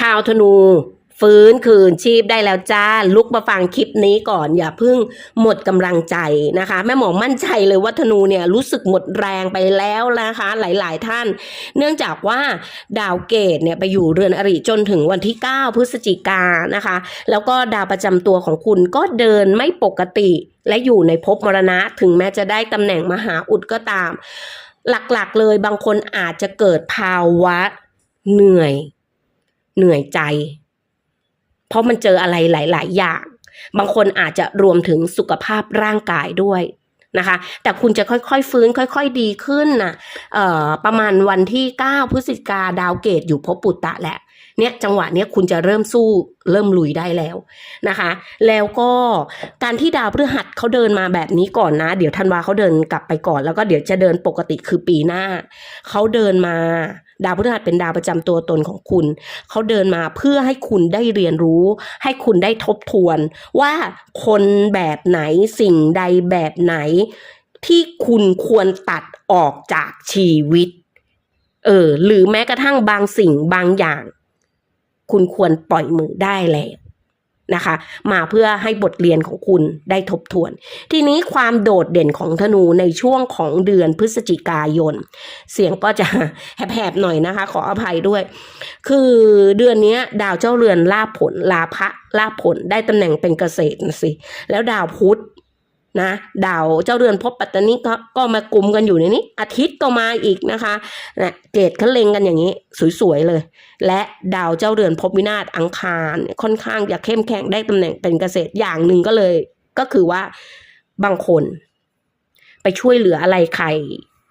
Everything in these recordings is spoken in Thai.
ชาวธนู ฟื้นคืนชีพได้แล้วจ้า ลุกมาฟังคลิปนี้ก่อน อย่าเพิ่งหมดกำลังใจนะคะ แม่หมอมั่นใจเลยว่าธนูเนี่ยรู้สึกหมดแรงไปแล้วนะคะ หลาย ๆ ท่าน เนื่องจากว่าดาวเกตเนี่ยไปอยู่เรือนอริจนถึงวันที่ 9 พฤศจิกานะคะ แล้วก็ดาวประจำตัวของคุณก็เดินไม่ปกติและอยู่ในภพมรณะถึงแม้จะได้ตำแหน่งมหาอุดก็ตาม หลักๆเลยบางคนอาจจะเกิดภาวะเหนื่อย เหนื่อยใจ เพราะมันเจออะไรหลาย ๆ อย่าง บางคนอาจจะรวมถึงสุขภาพร่างกายด้วยนะคะ แต่คุณจะค่อยๆฟื้น ค่อย ๆ ดีขึ้นนะ่ะประมาณวันที่ 9 พฤศจิกาดาวเกตอยู่พบปุตตะแหละ เนี่ยจังหวะเนี้ยคุณจะเริ่มสู้เริ่มลุยได้แล้วนะคะ แล้วก็การที่ดาวพฤหัสเขาเดินมาแบบนี้ก่อนนะ เดี๋ยวธันวาเขาเดินกลับไปก่อนแล้วก็เดี๋ยวจะเดินปกติคือปีหน้าเขาเดินมาดาวพฤหัสเป็นดาวประจำตัวตนของคุณ เขาเดินมาเพื่อให้คุณได้เรียนรู้ ให้คุณได้ทบทวน ว่าคนแบบไหนสิ่งใดแบบไหน ที่คุณควรตัดออกจากชีวิต เออ หรือแม้กระทั่งบางสิ่งบางอย่าง คุณควรปล่อยมือได้แล้วนะคะ มาเพื่อให้บทเรียนของคุณได้ทบทวน ทีนี้ความโดดเด่นของธนูในช่วงของเดือนพฤศจิกายน เสียงก็จะแหบๆหน่อยนะคะ ขออภัยด้วย คือเดือนนี้ดาวเจ้าเรือนลาภผลลาภะลาภผลได้ตำแหน่งเป็นเกษตรสิ แล้วดาวพุธ นะดาวเจ้าเรือนพบปัตตานีก็ก็มากลุ่มกันอยู่ในนี้ อาทิตย์ก็มาอีกนะคะนะเกตเขาเล็งกันอย่างนี้ สวยๆเลย และดาวเจ้าเรือนพบวินาศอังคาร ค่อนข้างจะเข้มแข็งได้ตำแหน่งเป็นเกษตรอย่างหนึ่งก็เลย ก็คือว่าบางคน ไปช่วยเหลืออะไรใคร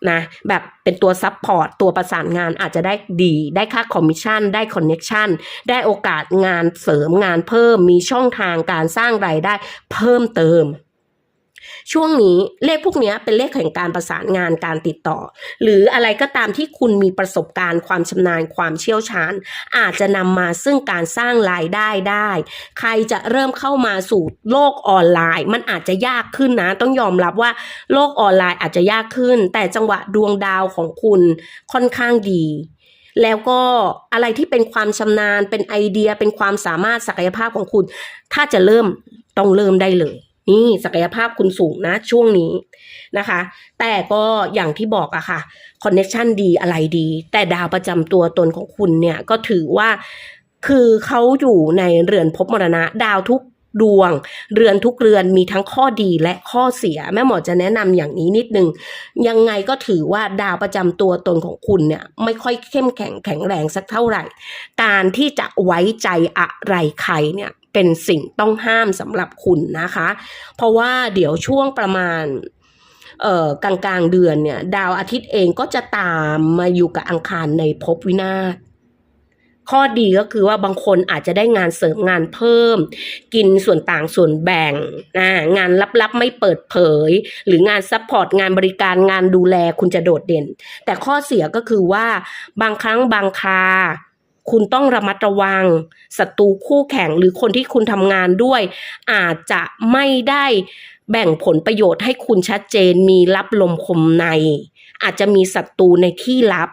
นะแบบเป็นตัวซับพอร์ตตัวประสานงานอาจจะได้ดีได้ค่าคอมมิชชั่นได้คอนเน็ชันได้โอกาสงานเสริมงานเพิ่มมีช่องทางการสร้างรายได้เพิ่มเติม ช่วงนี้เลขพวกนี้เป็นเลขแห่งการประสานงานการติดต่อ หรืออะไรก็ตามที่คุณมีประสบการณ์ความชำนาญความเชี่ยวชาญ อาจจะนำมาซึ่งการสร้างรายได้ได้ ใครจะเริ่มเข้ามาสู่โลกออนไลน์ มันอาจจะยากขึ้นนะ ต้องยอมรับว่าโลกออนไลน์อาจจะยากขึ้น แต่จังหวะดวงดาวของคุณค่อนข้างดีแล้วก็อะไรที่เป็นความชำนาญเป็นไอเดียเป็นความสามารถศักยภาพของคุณ ถ้าจะเริ่มต้องเริ่มได้เลย นี่ศักยภาพคุณสูงนะช่วงนี้นะคะ แต่ก็อย่างที่บอกอะค่ะคอนเน t ชันดีอะไรดี แต่ดาวประจำตัวตนของคุณเนี่ยก็ถือว่าคือเขาอยู่ในเรือนภพมรณะดาวทุกดวง เรือนทุกเรือนมีทั้งข้อดีและข้อเสีย แม่หมอจะแนะนำอย่างนี้นิดนึง ยังไงก็ถือว่าดาวประจำตัวตนของคุณเนี่ย ไม่ค่อยเข้มแข็งแข็งแรงสักเท่าไหร่ การที่จะไว้ใจอะไรใครเนี่ย เป็นสิ่งต้องห้ามสำหรับคุณนะคะ เพราะว่าเดี๋ยวช่วงประมาณเอ่อกลางกลางเดือนเนี่ย ดาวอาทิตย์เองก็จะตามมาอยู่กับอังคารในภพวินาศข้อดีก็คือว่าบางคนอาจจะได้งานเสริมงานเพิ่ม กินส่วนต่างส่วนแบ่งนะงานลับๆ ไม่เปิดเผย หรืองานซัพพอร์ตงานบริการงานดูแลคุณจะโดดเด่น แต่ข้อเสียก็คือว่าบางครั้งบางครา คุณต้องระมัดระวังศัตรูคู่แข่งหรือคนที่คุณทำงานด้วย อาจจะไม่ได้แบ่งผลประโยชน์ให้คุณชัดเจนมีรับลมคมใน อาจจะมีศัตรูในที่ลับ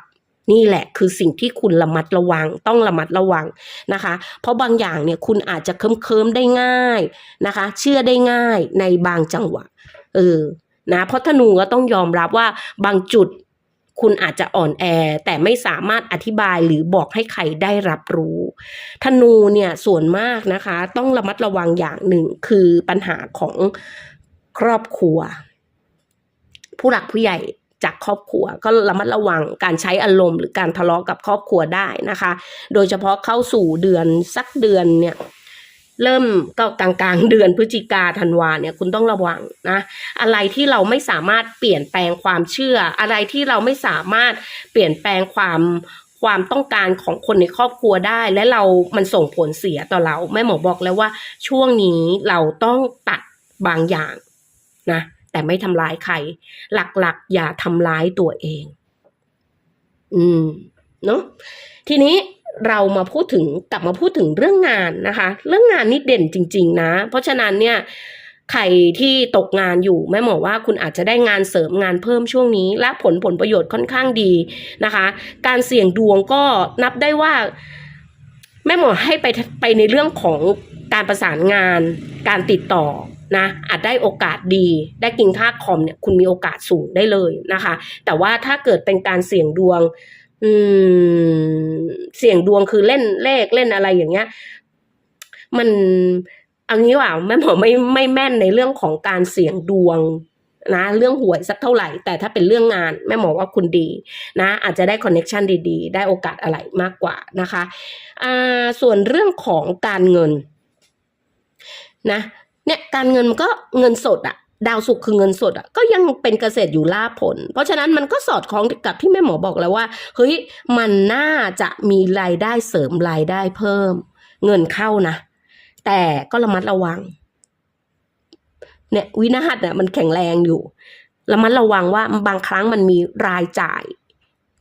นี่แหละคือสิ่งที่คุณระมัดระวัง ต้องระมัดระวังนะคะ เพราะบางอย่างเนี่ยคุณอาจจะเคิมเคิมได้ง่ายนะคะ เชื่อได้ง่ายในบางจังหวะเออนะเพราะธนูก็ต้องยอมรับว่าบางจุด คุณอาจจะอ่อนแอแต่ไม่สามารถอธิบายหรือบอกให้ใครได้รับรู้ธนูเนี่ยส่วนมากนะคะ ต้องระมัดระวังอย่างหนึ่งคือปัญหาของครอบครัว ผู้หลักผู้ใหญ่จากครอบครัวก็ระมัดระวังการใช้อารมณ์หรือการทะเลาะกับครอบครัวได้นะคะ โดยเฉพาะเข้าสู่เดือนสักเดือนเนี่ย เริ่มก็กลางๆ เดือนพฤศจิกาธันวาเนี่ยคุณต้องระวังนะอะไรที่เราไม่สามารถเปลี่ยนแปลงความเชื่อ อะไรที่เราไม่สามารถเปลี่ยนแปลงความความต้องการของคนในครอบครัวได้ และเรา มันส่งผลเสียต่อเราแม่หมอบอกแล้วว่า ช่วงนี้เราต้องตัดบางอย่างนะ แต่ไม่ทำร้ายใคร หลักๆ อย่าทำร้ายตัวเอง อืม เนาะ ทีนี้เรามาพูดถึงกลับมาพูดถึงเรื่องงานนะคะ เรื่องงานนี่เด่นจริง ๆ นะ เพราะฉะนั้นเนี่ยใครที่ตกงานอยู่แม่หมอว่าคุณอาจจะได้งานเสริมงานเพิ่มช่วงนี้ และผลผลประโยชน์ค่อนข้างดีนะคะ การเสี่ยงดวงก็นับได้ว่า แม่หมอให้ไปไปในเรื่องของการประสานงาน การติดต่อนะอาจได้โอกาสดี ได้กินค่าคอมเนี่ยคุณมีโอกาสสูงได้เลยนะคะ แต่ว่าถ้าเกิดเป็นการเสี่ยงดวง อืม เสี่ยงดวงคือเล่นเลขเล่นอะไรอย่างเงี้ย มันเอางี้ว่าแม่หมอไม่ไม่แม่นในเรื่องของการเสี่ยงดวงนะเรื่องหวยสักเท่าไหร่ แต่ถ้าเป็นเรื่องงานแม่หมอว่าคุณดีนะอาจจะได้คอนเน็ชันดีๆ ได้โอกาสอะไรมากกว่านะคะอ่าส่วนเรื่องของการเงินนะเนี่ยการเงินมันก็เงินสดอะ ดาวสุขคือเงินสดอะก็ยังเป็นเกษตรอยู่ล่าผล เพราะฉะนั้นมันก็สอดคล้องกับที่แม่หมอบอกแล้วว่าเฮ้ยมันน่าจะมีรายได้เสริมรายได้เพิ่ม เงินเข้านะ แต่ก็ระมัดระวัง เนี่ยวินาศเนี่ยมันแข็งแรงอยู่ระมัดระวังว่าบางครั้งมันมีรายจ่าย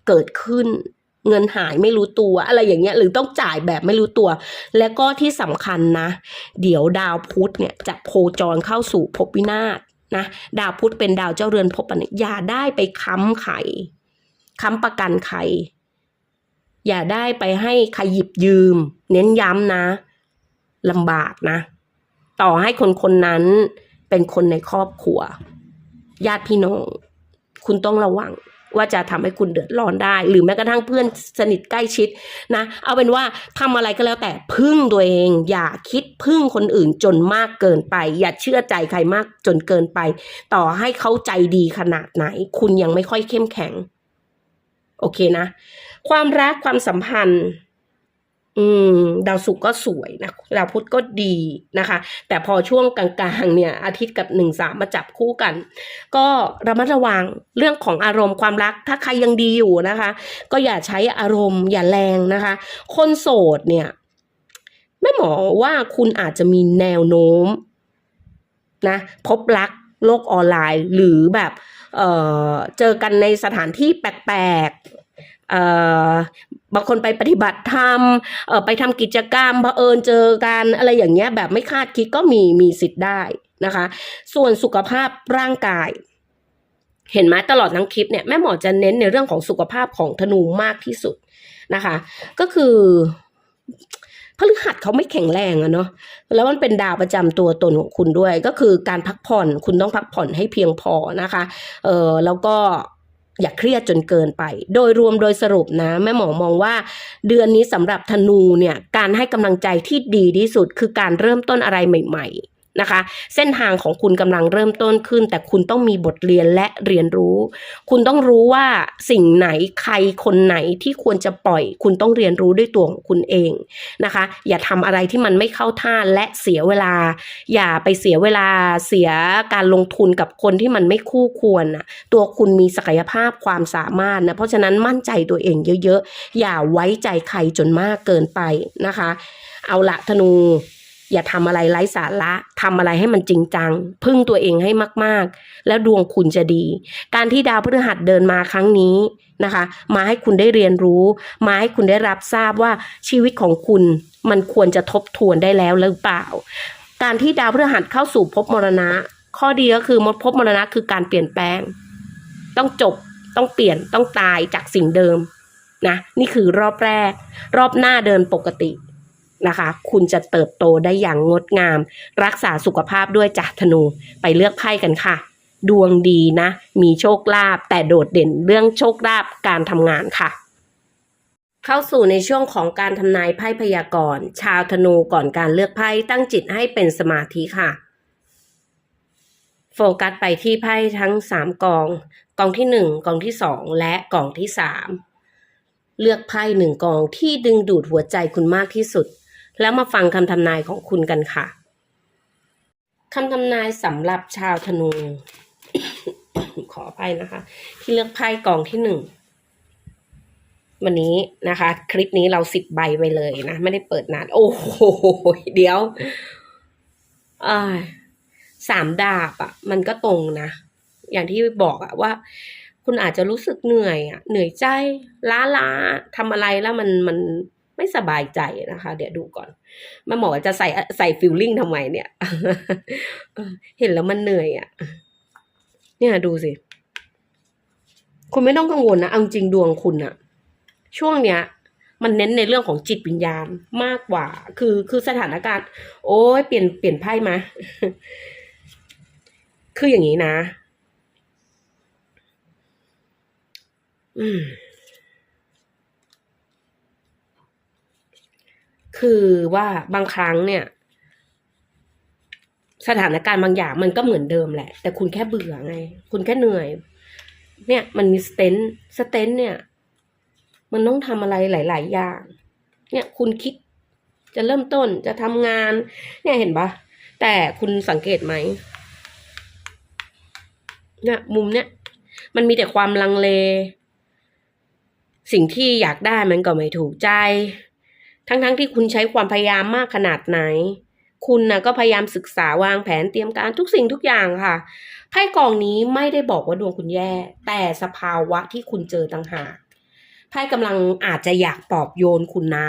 เกิดขึ้น เงินหายไม่รู้ตัว อะไรอย่างเงี้ย หรือต้องจ่ายแบบไม่รู้ตัว และก็ที่สำคัญนะ เดี๋ยวดาวพุธเนี่ยจะโคจรเข้าสู่ภพวินาศ นะดาวพุธเป็นดาวเจ้าเรือนภพอันนี้อย่าได้ไปค้ำไข่ค้ำประกันใครอย่าได้ไปให้ใครหยิบยืม เน้นย้ำนะลำบากนะ ต่อให้คนคนนั้นเป็นคนในครอบครัว ญาติพี่น้อง คุณต้องระวัง ว่าจะทำให้คุณเดือดร้อนได้ หรือแม้กระทั่งเพื่อนสนิทใกล้ชิดนะ เอาเป็นว่าทำอะไรก็แล้วแต่พึ่งตัวเอง อย่าคิดพึ่งคนอื่นจนมากเกินไป อย่าเชื่อใจใครมากจนเกินไป ต่อให้เขาใจดีขนาดไหน คุณยังไม่ค่อยเข้มแข็ง โอเคนะ ความรักความสัมพันธ์ อืมดาวศุกร์ก็สวยนะดาวพุธก็ดีนะคะ แต่พอช่วงกลางๆเนี่ย อาทิตย์กับหนึ่งสามมาจับคู่กัน ก็ระมัดระวังเรื่องของอารมณ์ความรัก ถ้าใครยังดีอยู่นะคะ ก็อย่าใช้อารมณ์อย่าแรงนะคะ คนโสดเนี่ยแม่หมอว่าคุณอาจจะมีแนวโน้มนะพบรักโลกออนไลน์หรือแบบเอ่อเจอกันในสถานที่แปลก บางคนไปปฏิบัติธรรมไปทำกิจกรรมเผอิญเจอกันอะไรอย่างเงี้ยแบบไม่คาดคิดก็มีมีสิทธิ์ได้นะคะ ส่วนสุขภาพร่างกาย เห็นไหมตลอดทั้งคลิปเนี่ยแม่หมอจะเน้นในเรื่องของสุขภาพของธนูมากที่สุดนะคะ ก็คือพฤหัสเขาไม่แข็งแรงอะเนาะ แล้วมันเป็นดาวประจำตัวตนของคุณด้วย ก็คือการพักผ่อน คุณต้องพักผ่อนให้เพียงพอนะคะ เออแล้วก็ อย่าเครียดจนเกินไป โดยรวมโดยสรุปนะแม่หมอมองว่า เดือนนี้สำหรับธนูเนี่ยการให้กำลังใจที่ดีที่สุดคือการเริ่มต้นอะไรใหม่ ๆ นะคะ เส้นทางของคุณกำลังเริ่มต้นขึ้น แต่คุณต้องมีบทเรียนและเรียนรู้ คุณต้องรู้ว่าสิ่งไหนใครคนไหนที่ควรจะปล่อย คุณต้องเรียนรู้ด้วยตัวของคุณเองนะคะ อย่าทำอะไรที่มันไม่เข้าท่าและเสียเวลา อย่าไปเสียเวลาเสียการลงทุนกับคนที่มันไม่คู่ควรนะตัวคุณมีศักยภาพความสามารถนะเพราะฉะนั้นมั่นใจตัวเองเยอะๆอย่าไว้ใจใครจนมากเกินไปนะคะ เอาละธนู อย่าทำอะไรไร้สาระทำอะไรให้มันจริงจัง พึ่งตัวเองให้มากๆ แล้วดวงคุณจะดี การที่ดาวพฤหัสเดินมาครั้งนี้นะคะ มาให้คุณได้เรียนรู้ มาให้คุณได้รับทราบว่าชีวิตของคุณมันควรจะทบทวนได้แล้วหรือเปล่า การที่ดาวพฤหัสเข้าสู่ภพมรณะ ข้อดีก็คือมดภพมรณะคือการเปลี่ยนแปลง ต้องจบต้องเปลี่ยนต้องตายจากสิ่งเดิมนะนี่คือรอบแรก รอบหน้าเดินปกติ นะคะ คุณจะเติบโตได้อย่างงดงาม รักษาสุขภาพด้วยจัธนูไปเลือกไพ่กันค่ะ ดวงดีนะ มีโชคลาภแต่โดดเด่นเรื่องโชคลาภการทำงานค่ะเข้าสู่ในช่วงของการทำนายไพ่พยากรณ์ ชาวธนูก่อนการเลือกไพ่ตั้งจิตให้เป็นสมาธิค่ะ โฟกัสไปที่ไพ่ทั้งสามกอง กองที่หนึ่งกองที่สองและกองที่สามเลือกไพ่หนึ่งกองที่ดึงดูดหัวใจคุณมากที่สุด แล้วมาฟังคำทำนายของคุณกันค่ะคำทำนายสำหรับชาวธนู ขออภัยนะคะ ที่เลือกไพ่กองที่หนึ่งวันนี้นะคะ คลิปนี้เราสิบใบไปเลยนะ ไม่ได้เปิดนาน โอ้โหเดี๋ยวสามดาบอะ่ะ มันก็ตรงนะ อย่างที่บอกอะว่า คุณอาจจะรู้สึกเหนื่อยอะเหนื่อยใจ ล้าล้าทำอะไรแล้วมันมัน ไม่สบายใจนะคะ เดี๋ยวดูก่อนม่หมอจะใส่ใส่ฟิลลิ่งทำไมเนี่ย เห็นแล้วมันเหนื่อยอะ เนี่ยดูสิ คุณไม่ต้องกังวลนะเอาจริงดวงคุณอะช่วงเนี้ย มันเน้นในเรื่องของจิตวิญญาณมากกว่า คือคือสถานการณ์ โอ้ยเปลี่ยนเปลี่ยนไพ่มาคืออย่างนี้นะ อืม คือว่าบางครั้งเนี่ย สถานการณ์บางอย่างมันก็เหมือนเดิมแหละ แต่คุณแค่เบื่อไง คุณแค่เหนื่อย เนี่ย มันมีสเตนสเตนเนี่ย มันต้องทำอะไรหลาย ๆ อย่าง เนี่ยคุณคิดจะเริ่มต้นจะทำงาน เนี่ยเห็นปะแต่คุณสังเกตไหมเนี่ยมุมเนี่ยมันมีแต่ความลังเล สิ่งที่อยากได้มันก็ไม่ถูกใจ ทั้งๆทที่คุณใช้ความพยายามมากขนาดไหน คุณนะก็พยายามศึกษาวางแผนเตรียมการทุกสิ่งทุกอย่างค่ะไพ่กองนี้ไม่ได้บอกว่าดวงคุณแย่ แต่สภาวะที่คุณเจอต่างหากไพ่กำลังอาจจะอยากปลอบโยนคุณนะ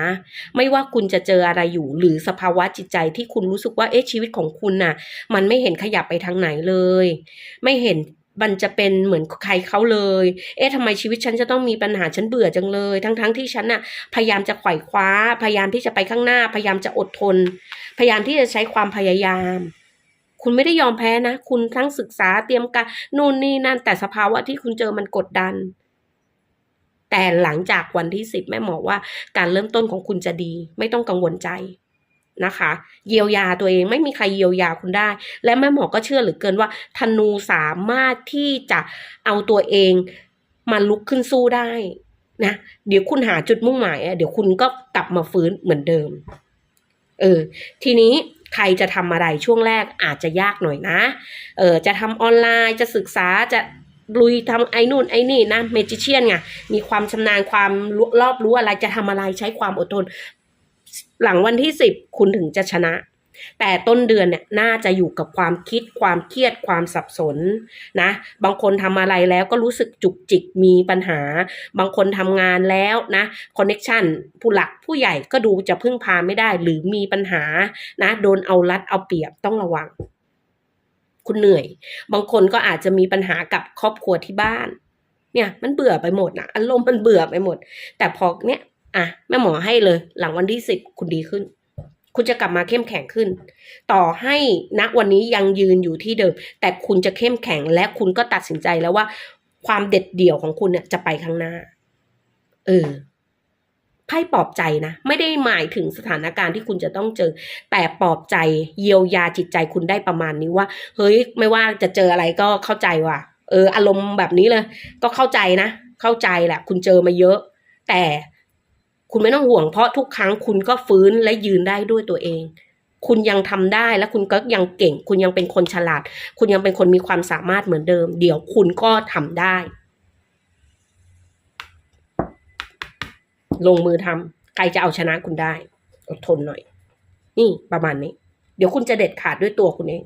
ไม่ว่าคุณจะเจออะไรอยู่ หรือสภาวะจิตใจที่คุณรู้สึกว่าเอ๊ะชีวิตของคุณน่ะ มันไม่เห็นขยับไปทางไหนเลย ไม่เห็น มันจะเป็นเหมือนใครเขาเลย เอ๊ะทำไมชีวิตฉันจะต้องมีปัญหาฉันเบื่อจังเลย ทั้งๆทที่ฉันน่ะพยายามจะไขว่คว้า พยายามที่จะไปข้างหน้า พยายามจะอดทน พยายามที่จะใช้ความพยายาม คุณไม่ได้ยอมแพ้นะ คุณทั้งศึกษาเตรียมการนู่นนี่นั่น แต่สภาวะที่คุณเจอมันกดดัน แต่หลังจากวันที่สิบแม่หมอว่า การเริ่มต้นของคุณจะดี ไม่ต้องกังวลใจ นะคะ เยียวยาตัวเองไม่มีใครเยียวยาคุณได้ และแม่หมอก็เชื่อเหลือเกินว่า ธนูสามารถที่จะเอาตัวเองมาลุกขึ้นสู้ได้นะเดี๋ยวคุณหาจุดมุ่งหมายอะเดี๋ยวคุณก็กลับมาฟื้นเหมือนเดิม เออ ทีนี้ใครจะทำอะไรช่วงแรกอาจจะยากหน่อยนะ เออจะทำออนไลน์จะศึกษาจะลุยทำไอ้นู่นไอ้นี่นะเมจิเชียนไงมีความชำนาญความรู้รอบรู้อะไรจะทำอะไรใช้ความอดทน หลังวันที่สิบคุณถึงจะชนะ แต่ต้นเดือนเนี่ยน่าจะอยู่กับความคิดความเครียดความสับสนนะบางคนทำอะไรแล้วก็รู้สึกจุกจิกมีปัญหา บางคนทำงานแล้วนะคอนเน็ชันผู้หลักผู้ใหญ่ก็ดูจะพึ่งพาไม่ได้หรือมีปัญหานะโดนเอารัดเอาเปรียบต้องระวัง คุณเหนื่อย บางคนก็อาจจะมีปัญหากับครอบครัวที่บ้านเนี่ยมันเบื่อไปหมดนะอารมณ์มันเบื่อไปหมด แต่พอเนี่ย อะแม่หมอให้เลย หลังวันที่สิบคุณดีขึ้น คุณจะกลับมาเข้มแข็งขึ้น ต่อให้ณวันนี้ยังยืนอยู่ที่เดิม แต่คุณจะเข้มแข็งและคุณก็ตัดสินใจแล้วว่า ความเด็ดเดี่ยวของคุณเนี่ยจะไปข้างหน้า เออไพ่ปลอบใจนะ ไม่ได้หมายถึงสถานการณ์ที่คุณจะต้องเจอ แต่ปลอบใจเยียวยาจิตใจคุณได้ประมาณนี้ว่า เฮ้ย ไม่ว่าจะเจออะไรก็เข้าใจว่ะ เออ อารมณ์แบบนี้เลย ก็เข้าใจนะ เข้าใจแหละ คุณเจอมาเยอะ แต่ คุณไม่ต้องห่วงเพราะทุกครั้งคุณก็ฟื้นและยืนได้ด้วยตัวเอง คุณยังทำได้และคุณก็ยังเก่ง คุณยังเป็นคนฉลาด คุณยังเป็นคนมีความสามารถเหมือนเดิม เดี๋ยวคุณก็ทำได้ ลงมือทำใครจะเอาชนะคุณได้ อดทนหน่อย นี่ประมาณนี้ เดี๋ยวคุณจะเด็ดขาดด้วยตัวคุณเอง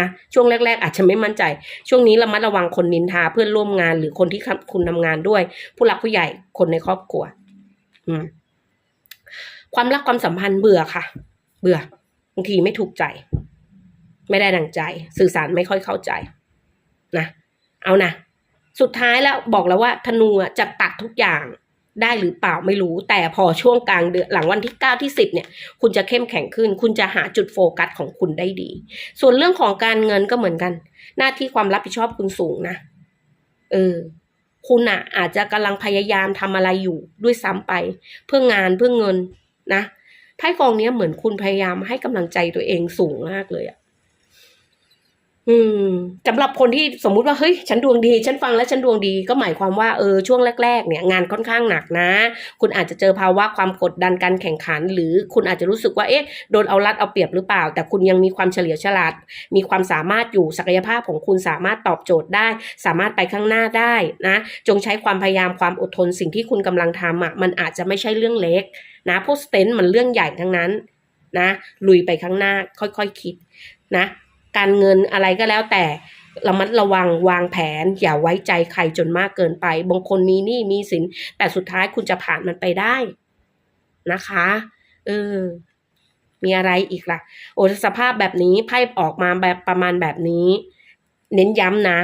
นะช่วงแรก ๆ อาจจะไม่มั่นใจ ช่วงนี้ระมัดระวังคนนินทาเพื่อนร่วมงานหรือคนที่คุณทำงานด้วย ผู้หลักผู้ใหญ่คนในครอบครัว อืม ความรักความสัมพันธ์เบื่อค่ะ เบื่อบางทีไม่ถูกใจ ไม่ได้ดังใจ สื่อสารไม่ค่อยเข้าใจนะเอานะสุดท้ายแล้วบอกแล้วว่าธนูจะตัดทุกอย่างได้หรือเปล่าไม่รู้ แต่พอช่วงกลางเดือนหลังวันที่เก้าที่สิบเนี่ย คุณจะเข้มแข็งขึ้น คุณจะหาจุดโฟกัสของคุณได้ดี ส่วนเรื่องของการเงินก็เหมือนกัน หน้าที่ความรับผิดชอบคุณสูงนะ เออ คุณอะอาจจะกำลังพยายามทำอะไรอยู่ด้วยซ้ำไป เพื่องานเพื่อเงิน นะไพ่กองนี้เหมือนคุณพยายามให้กำลังใจตัวเองสูงมากเลยอะ อืมสำหรับคนที่สมมุติว่าเฮ้ยฉันดวงดี ฉันฟังแล้วฉันดวงดีก็หมายความว่าเออช่วงแรก ๆ เนี่ยงานค่อนข้างหนักนะ คุณอาจจะเจอภาวะความกดดันการแข่งขัน หรือคุณอาจจะรู้สึกว่าเอ๊ะโดนเอารัดเอาเปรียบหรือเปล่า แต่คุณยังมีความเฉลียวฉลาด มีความสามารถอยู่ศักยภาพของคุณสามารถตอบโจทย์ได้ สามารถไปข้างหน้าได้นะ จงใช้ความพยายามความอดทนสิ่งที่คุณกำลังทำอะมันอาจจะไม่ใช่เรื่องเล็ก นะพวกสเตนต์มันเรื่องใหญ่ทั้งนั้นนะลุยไปข้างหน้าค่อยๆคคิดนะ การเงินอะไรก็แล้วแต่ระมัดระวังวางแผน อย่าไว้ใจใครจนมากเกินไปบางคนมีหนี้มีสิน แต่สุดท้ายคุณจะผ่านมันไปได้นะคะเออมีอะไรอีกล่ะ โอ้สภาพแบบนี้ไพ่ออกมาแบบประมาณแบบนี้ เน้นย้ำนะ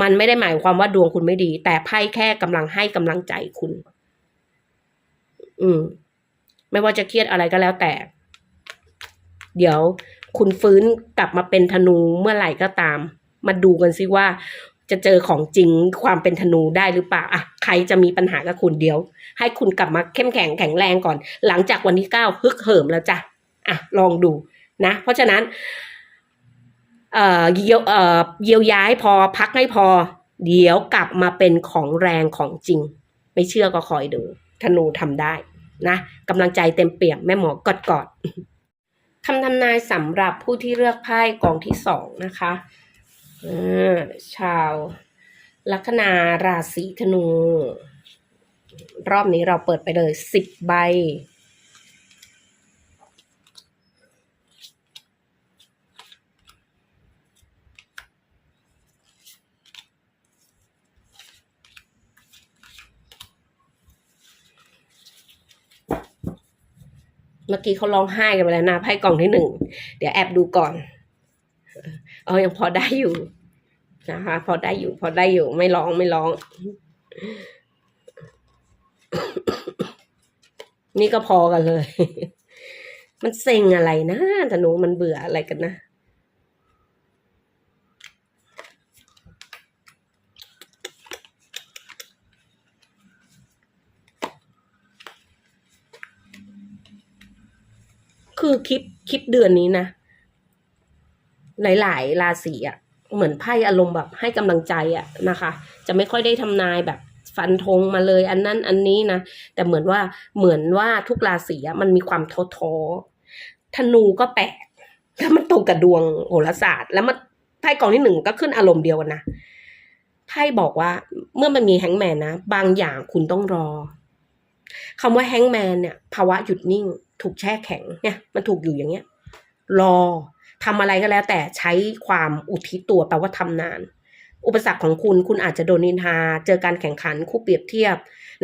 มันไม่ได้หมายความว่าดวงคุณไม่ดี แต่ไพ่แค่กำลังให้กำลังใจคุณ อืม ไม่ว่าจะเครียดอะไรก็แล้วแต่ เดี๋ยว คุณฟื้นกลับมาเป็นธนูเมื่อไหร่ก็ตาม มาดูกันซิว่าจะเจอของจริงความเป็นธนูได้หรือเปล่าอะใครจะมีปัญหากับคุณเดียว ให้คุณกลับมาเข้มแข็งแข็งแรงก่อน หลังจากวันที่เก้าฮึกเหิมแล้วจ้ะอะลองดูนะ เพราะฉะนั้น เอ่อเยียวเอ่อเยียวย้ายพอพักให้พอ เดี๋ยวกลับมาเป็นของแรงของจริง ไม่เชื่อก็คอยดูธนูทำได้นะกำลังใจเต็มเปี่ยมแม่หมอกอดกอด คำทำนายสำหรับผู้ที่เลือกไพ่กองที่สองนะคะอ่าชาวลัคนาราศีธนู รอบนี้เราเปิดไปเลยสิบใบ มื่อกี้เขาร้องไห้กันไปแล้วนะไพ่กล่องที่หนึ่ง เดี๋ยวแอบดูก่อน เออยังพอได้อยู่นะคะ พอได้อยู่ พอได้อยู่ ไม่ร้องไม่ร้อง นี่ก็พอกันเลย มันเซ็งอะไรนะธนูมันเบื่ออะไรกันนะ คือคลิปคลิปเดือนนี้นะ หลาย ๆ ราศีอะเหมือนไพ่อารมณ์แบบให้กำลังใจอะนะคะ จะไม่ค่อยได้ทำนายแบบฟันธงมาเลย อันนั้นอันนี้นะแต่เหมือนว่าเหมือนว่าทุกราศีอะมันมีความท้อท้อธนูก็แปลกแล้วมันตรงกับดวงโหราศาสตร์ แล้วมันไพ่กองที่หนึ่งก็ขึ้นอารมณ์เดียวกันนะไพ่บอกว่าเมื่อมันมีแฮงแมนนะ บางอย่างคุณต้องรอคำว่าแฮงแมนเนี่ยภาวะหยุดนิ่ง ถูกแช่แข็งเนี่ยมันถูกอยู่อย่างเงี้ย รอทำอะไรก็แล้ว แต่ใช้ความอุทิศตัวแปลว่าทำนาน อุปสรรคของคุณคุณอาจจะโดนนินทา เจอการแข่งขันคู่เปรียบเทียบ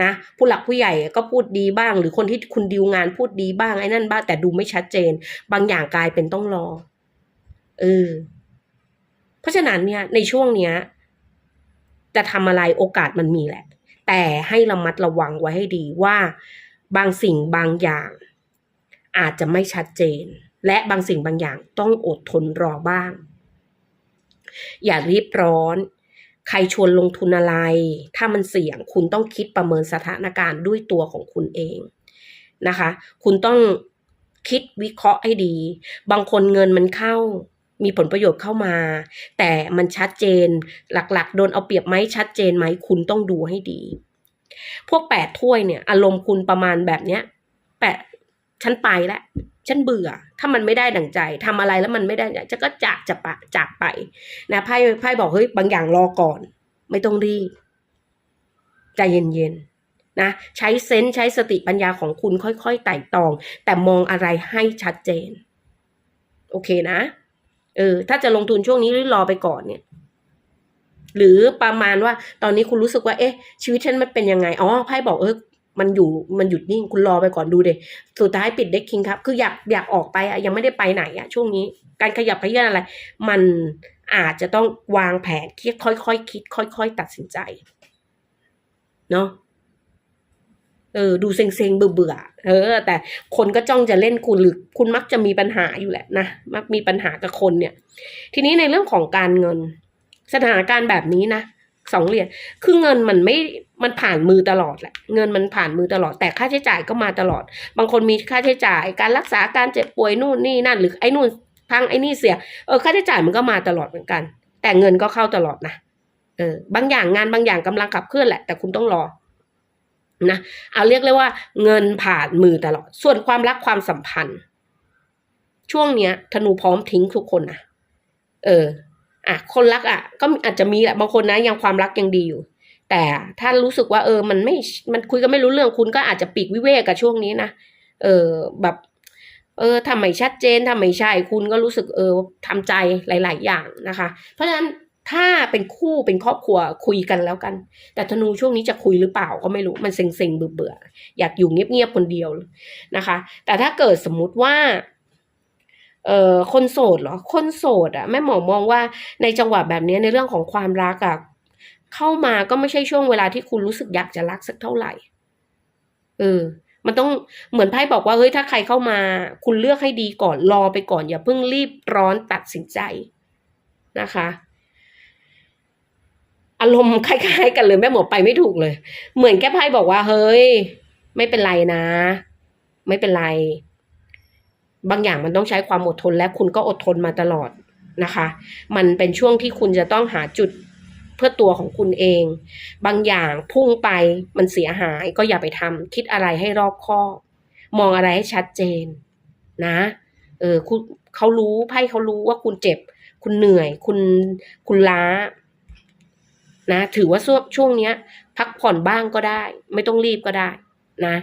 นะผู้หลักผู้ใหญ่ก็พูดดีบ้าง หรือคนที่คุณดีลงานพูดดีบ้างไอ้นั่นบ้างแต่ดูไม่ชัดเจน บางอย่างกลายเป็นต้องรอเออเพราะฉะนั้นเนี่ยในช่วงเนี้ย จะทำอะไรโอกาสมันมีแหละ แต่ให้ระมัดระวังไว้ให้ดีว่าบางสิ่งบางอย่าง อาจจะไม่ชัดเจน และบางสิ่งบางอย่างต้องอดทนรอบ้าง อย่ารีบร้อน ใครชวนลงทุนอะไร ถ้ามันเสี่ยงคุณต้องคิดประเมินสถานการณ์ด้วยตัวของคุณเองนะคะ คุณต้องคิดวิเคราะห์ให้ดี บางคนเงินมันเข้ามีผลประโยชน์เข้ามา แต่มันชัดเจนหลักๆ โดนเอาเปรียบไหมชัดเจนไหมคุณต้องดูให้ดี พวกแปดถ้วยเนี่ย อารมณ์คุณประมาณแบบเนี้ยแปด ฉันไปแล้วฉันเบื่อ ถ้ามันไม่ได้ดั่งใจทำอะไรแล้วมันไม่ได้ดั่งใจจะก็จากจะปะจากไปนะไพ่ไพ่บอกเฮ้ยบางอย่างรอก่อน ไม่ต้องรีบใจเย็นๆนะใช้เซนส์ใช้สติปัญญาของคุณค่อยๆไต่ตอง แต่มองอะไรให้ชัดเจน โอเคนะเออถ้าจะลงทุนช่วงนี้หรือรอไปก่อนเนี่ย หรือประมาณว่าตอนนี้คุณรู้สึกว่า เอ๊ะ ชีวิตฉันมันเป็นยังไงอ๋อไพ่บอกเออ มันอยู่มันหยุดนิ่งคุณรอไปก่อนดูเดสุดท้ายปิดเด็กคิงครับ คืออยากอยากออกไปอะยังไม่ได้ไปไหนอะช่วงนี้ การขยับขยื่นอะไร มันอาจจะต้องวางแผนคิดค่อยๆคิด ค่อย ๆ ตัดสินใจ เนาะเออดูเซ็งๆเบื่อๆเออ แต่คนก็จ้องจะเล่นคุณหรือคุณมักจะมีปัญหาอยู่แหละนะมักมีปัญหากับคนเนี่ย ทีนี้ในเรื่องของการเงิน สถานการณ์แบบนี้นะสองเหรียญคือเงินมันไม่ มันผ่านมือตลอดแหละเงินมันผ่านมือตลอด แต่ค่าใช้จ่ายก็มาตลอด บางคนมีค่าใช้จ่าย การรักษาการเจ็บป่วยนู่นนี่นั่น หรือไอ้นู่นพังไอ้นี่เสียเออค่าใช้จ่ายมันก็มาตลอดเหมือนกัน แต่เงินก็เข้าตลอดนะเออบางอย่างงานบางอย่างกำลังขับเคลื่อนแหละ แต่คุณต้องรอนะเอาเรียกเลยว่าเงินผ่านมือตลอด ส่วนความรักความสัมพันธ์ ช่วงเนี้ย ธนูพร้อมทิ้งทุกคนนะเออ อะ คนรักอะ ก็อาจจะมีแหละบางคนนะยังความรักยังดีอยู่ แต่ถ้ารู้สึกว่าเออมันไม่มันคุยกันไม่รู้เรื่องคุณก็อาจจะปีกวิเวกกับช่วงนี้นะเออแบบเออทำไม่ชัดเจนทำไม่ใช่ คุณก็รู้สึกเออทำใจหลาย ๆ อย่างนะคะ เพราะฉะนั้นถ้าเป็นคู่เป็นครอบครัวคุยกันแล้วกัน แต่ธนูช่วงนี้จะคุยหรือเปล่าก็ไม่รู้มันเซ็งๆเบื่อๆอยากอยู่เงียบๆคนเดียวนะคะ แต่ถ้าเกิดสมมุติว่าเอ่อคนโสดเหรอคนโสดอะแม่หมอมองว่าในจังหวะแบบนี้ในเรื่องของความรักอะ เข้ามาก็ไม่ใช่ช่วงเวลาที่คุณรู้สึกอยากจะรักสักเท่าไหร่ เออ มันต้องเหมือนไพ่บอกว่าเฮ้ยถ้าใครเข้ามา คุณเลือกให้ดีก่อนรอไปก่อน อย่าเพิ่งรีบร้อนตัดสินใจนะคะ อารมณ์คล้ายๆ กันเลยแม่หมอไปไม่ถูกเลย เหมือนแค่ไพ่บอกว่า เฮ้ย ไม่เป็นไรนะ ไม่เป็นไร บางอย่างมันต้องใช้ความอดทนและคุณก็อดทนมาตลอดนะคะ มันเป็นช่วงที่คุณจะต้องหาจุด เพื่อตัวของคุณเอง บางอย่างพุ่งไปมันเสียหายก็อย่าไปทำคิดอะไรให้รอบคอบมองอะไรให้ชัดเจนนะ เออคุณเขารู้ไพ่เขารู้ว่าคุณเจ็บ คุณเหนื่อย คุณคุณล้า นะ ถือว่าช่วงช่วงเนี้ย พักผ่อนบ้างก็ได้ ไม่ต้องรีบก็ได้นะ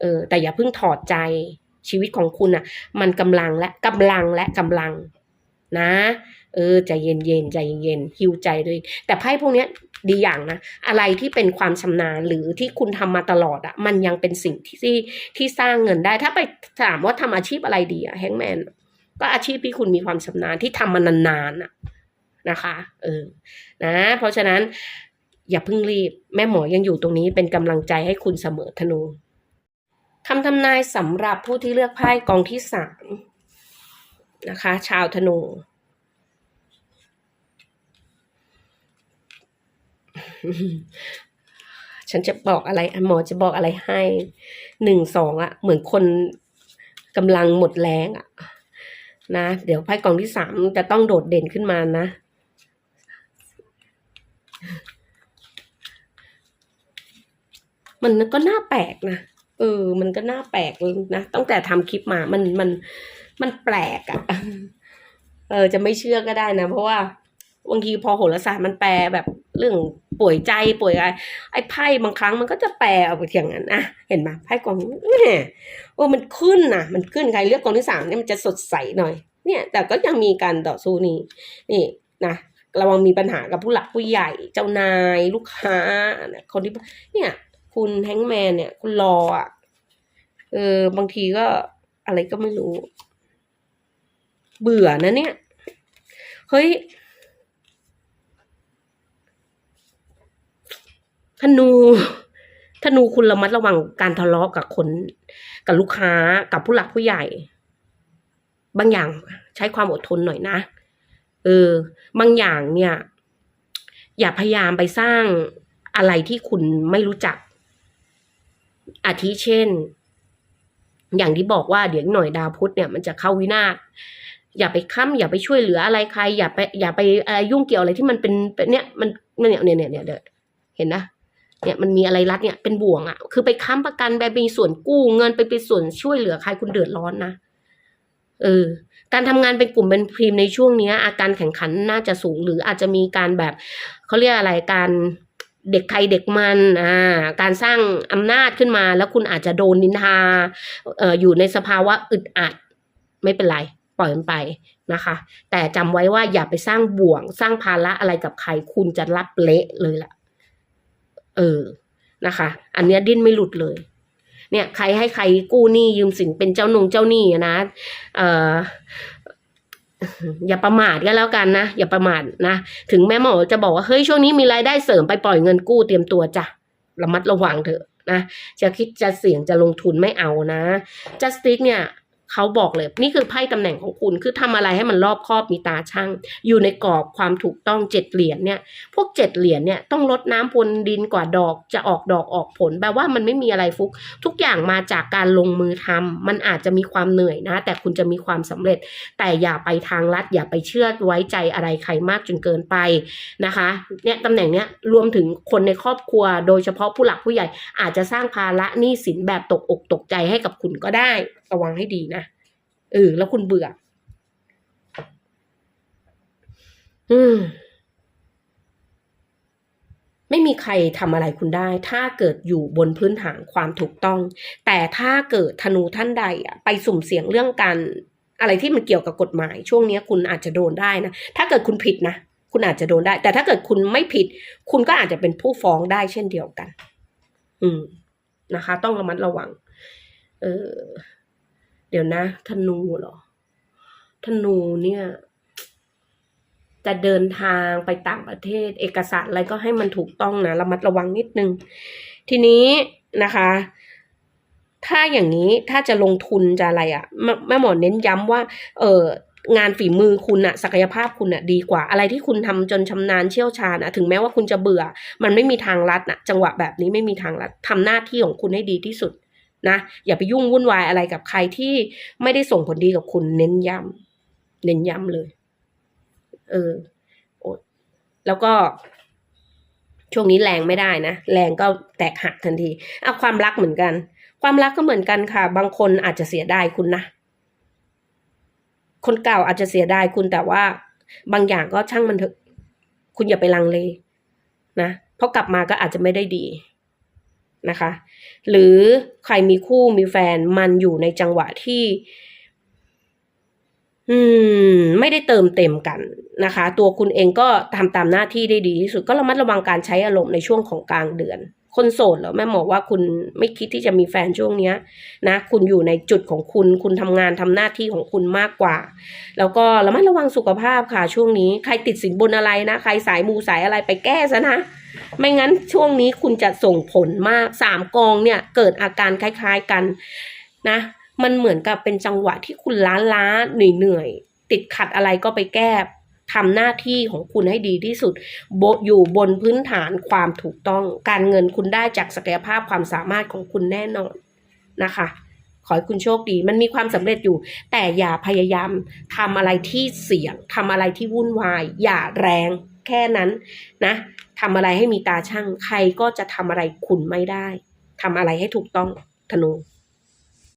เออ แต่อย่าเพิ่งถอดใจชีวิตของคุณอะ มันกำลังและกำลังและกำลังนะ เออใจเย็นเย็นๆใจเย็นฮิวใจด้วย แต่ไพ่พวกเนี้ยดีอย่างนะ อะไรที่เป็นความชำนาญหรือที่คุณทำมาตลอดอะมันยังเป็นสิ่งที่ที่ที่สร้างเงินได้ ถ้าไปถามว่าทำอาชีพอะไรดีอะแฮงแมนก็อาชีพที่คุณมีความชำนาญที่ทำมานานๆอะนะคะ เออนะ เพราะฉะนั้นอย่าเพิ่งรีบ แม่หมอยังอยู่ตรงนี้เป็นกำลังใจให้คุณเสมอธนูคำทำนายสำหรับผู้ที่เลือกไพ่กองที่สามนะคะ ชาวธนู ฉันจะบอกอะไรหมอจะบอกอะไรให้หนึ่งสองอะเหมือนคนกำลังหมดแรงอะนะเดี๋ยวไพ่กองที่สามจะต้องโดดเด่นขึ้นมานะมันก็น่าแปลกนะ เออ มันก็น่าแปลกนะ ตั้งแต่ทำคลิปมา มัน มัน มันแปลกอะเออ จะไม่เชื่อก็ได้นะ เพราะว่า บางทีพอโหราศาสตร์มันแปลแบบเรื่องป่วยใจป่วยอะไรไอ้ไพ่บางครั้งมันก็จะแปลออกไปอย่างนั้นนะเห็นไหมไพ่กองแหมโอ้มันขึ้นนะมันขึ้นใครเลือกกองที่สามเนี่ยมันจะสดใสหน่อย เนี่ย แต่ก็ยังมีการต่อสู้นี่นี่นะระวังมีปัญหากับผู้หลักผู้ใหญ่เจ้านายลูกค้านะคนที่เนี่ย คุณแฮงแมนเนี่ย คุณรออะเออบางทีก็อะไรก็ไม่รู้ เบื่อนะเนี่ย เฮ้ย ธนูธนูคุณระมัดระวังการทะเลาะกับคนกับลูกค้ากับผู้หลักผู้ใหญ่ บางอย่างใช้ความอดทนหน่อยนะ เออ บางอย่างเนี่ย อย่าพยายามไปสร้างอะไรที่คุณไม่รู้จัก อาทิเช่น อย่างที่บอกว่าเดี๋ยวหน่อยดาวพุธเนี่ยมันจะเข้าวินาศอย่าไปค้ำอย่าไปช่วยเหลืออะไรใคร อย่าไปอย่าไปยุ่งเกี่ยวอะไรที่มันเป็นเนี่ยมันเนี่ยเนี่ยเนี่ยเนี่ยเห็นนะ เนี่ยมันมีอะไรรัดเนี่ยเป็นบ่วงอะ่ะ คือไปค้ำประกันไปมีส่วนกู้เงินไปเป็นส่วนช่วยเหลือใครคุณเดือดร้อนนะเออการทำงานเป็นกลุ่มเป็นทีมในช่วงเนี้ยอาการแข่งขันน่าจะสูง หรืออาจจะมีการแบบเขาเรียกอะไรการเด็กใครเด็กมันอ่าการสร้างอำนาจขึ้นมา แล้วคุณอาจจะโดนนินทาเอ่ออยู่ในสภาวะอึดอัดไม่เป็นไรปล่อยมันไปนะคะ แต่จำไว้ว่าอย่าไปสร้างบ่วง สร้างภาระอะไรกับใครคุณจะรับเละเลยล่ะ เออนะคะ อันเนี้ยดิ้นไม่หลุดเลย เนี่ยใครให้ใครกู้หนี้ยืมสินเป็นเจ้านงเจ้าหนี้นะเอ่ออย่าประมาทก็แล้วกันนะ อย่าประมาทนะ ถึงแม่หมอจะบอกว่าเฮ้ยช่วงนี้มีรายได้เสริมไปปล่อยเงินกู้เตรียมตัวจ้ะระมัดระวังเถอะนะจะคิดจะเสี่ยงจะลงทุนไม่เอานะ justice เนี่ย เขาบอกเลย นี่คือไพ่ตำแหน่งของคุณ คือทำอะไรให้มันรอบคอบมีตาช่าง อยู่ในกรอบความถูกต้องเจ็ดเหรียญเนี่ย พวกเจ็ดเหรียญเนี่ยต้องลดน้ำพรวนดินกว่าดอกจะออกดอกออกผลแปลว่ามันไม่มีอะไรฟุก ทุกอย่างมาจากการลงมือทำมันอาจจะมีความเหนื่อยนะ แต่คุณจะมีความสำเร็จ แต่อย่าไปทางลัด อย่าไปเชื่อไว้ใจอะไรใครมากจนเกินไปนะคะเนี่ยตำแหน่งเนี้ยรวมถึงคนในครอบครัว โดยเฉพาะผู้หลักผู้ใหญ่อาจจะสร้างภาระหนี้สินแบบตกอกตกใจให้กับคุณก็ได้ ระวังให้ดีนะเออแล้วคุณเบื่อ อืมไม่มีใครทำอะไรคุณได้ ถ้าเกิดอยู่บนพื้นฐานความถูกต้อง แต่ถ้าเกิดธนูท่านใดอะไปสุ่มเสี่ยงเรื่องการอะไรที่มันเกี่ยวกับกฎหมาย ช่วงนี้คุณอาจจะโดนได้นะถ้าเกิดคุณผิดนะคุณอาจจะโดนได้ แต่ถ้าเกิดคุณไม่ผิด คุณก็อาจจะเป็นผู้ฟ้องได้เช่นเดียวกัน อืมนะคะ ต้องระมัดระวัง เออ เดี๋ยวนะธนูเหรอ ธนูเนี่ย จะเดินทางไปต่างประเทศ เอกสารอะไรก็ให้มันถูกต้องนะระมัดระวังนิดนึง ทีนี้นะคะ ถ้าอย่างนี้ถ้าจะลงทุนจะอะไรอะ่ะแม่หมอเน้นย้ำว่า เอองานฝีมือคุณอะศักยภาพคุณอะดีกว่า อะไรที่คุณทำจนชำนาญเชี่ยวชาญอะถึงแม้ว่าคุณจะเบื่อ มันไม่มีทางลัดนะจังหวะแบบนี้ไม่มีทางลัดทำหน้าที่ของคุณให้ดีที่สุด นะอย่าไปยุ่งวุ่นวายอะไรกับใครที่ไม่ได้ส่งผลดีกับคุณเน้นย้ำเน้นย้ำเลย เออโอแล้วก็ช่วงนี้แรงไม่ได้นะแรงก็แตกหักทันทีเอาความรักเหมือนกัน ความรักก็เหมือนกันค่ะ บางคนอาจจะเสียดายคุณนะคนเก่าอาจจะเสียดายคุณแต่ว่า บางอย่างก็ช่างมันเถอะคุณอย่าไปลังเลนะเพราะกลับมาก็อาจจะไม่ได้ดี นะคะ หรือใครมีคู่มีแฟนมันอยู่ในจังหวะที่ อืม ไม่ได้เติมเต็มกันนะคะ ตัวคุณเองก็ทำตามหน้าที่ได้ดีที่สุดก็ระมัดระวังการใช้อารมณ์ในช่วงของกลางเดือน คนโสดเหรอแม่หมอว่าคุณไม่คิดที่จะมีแฟนช่วงเนี้ย นะ คุณอยู่ในจุดของคุณ คุณทำงานทำหน้าที่ของคุณมากกว่า แล้วก็ระมัดระวังสุขภาพค่ะช่วงนี้ ใครติดสินบนอะไรนะ ใครสายมูสายอะไรไปแก้ซะนะ ไม่งั้นช่วงนี้คุณจะส่งผลมากสามกองเนี่ยเกิดอาการคล้าย ๆกันนะ มันเหมือนกับเป็นจังหวะที่คุณล้าล้าเหนื่อยเหนื่อยๆติดขัดอะไรก็ไปแก้ทำหน้าที่ของคุณให้ดีที่สุดโบอยู่บนพื้นฐานความถูกต้อง การเงินคุณได้จากศักยภาพความสามารถของคุณแน่นอนนะคะ ขอให้คุณโชคดี มันมีความสำเร็จอยู่ แต่อย่าพยายามทำอะไรที่เสี่ยงทำอะไรที่วุ่นวาย อย่าแรงแค่นั้นนะ ทำอะไรให้มีตาช่าง ใครก็จะทำอะไรคุณไม่ได้ทำอะไรให้ถูกต้องธนู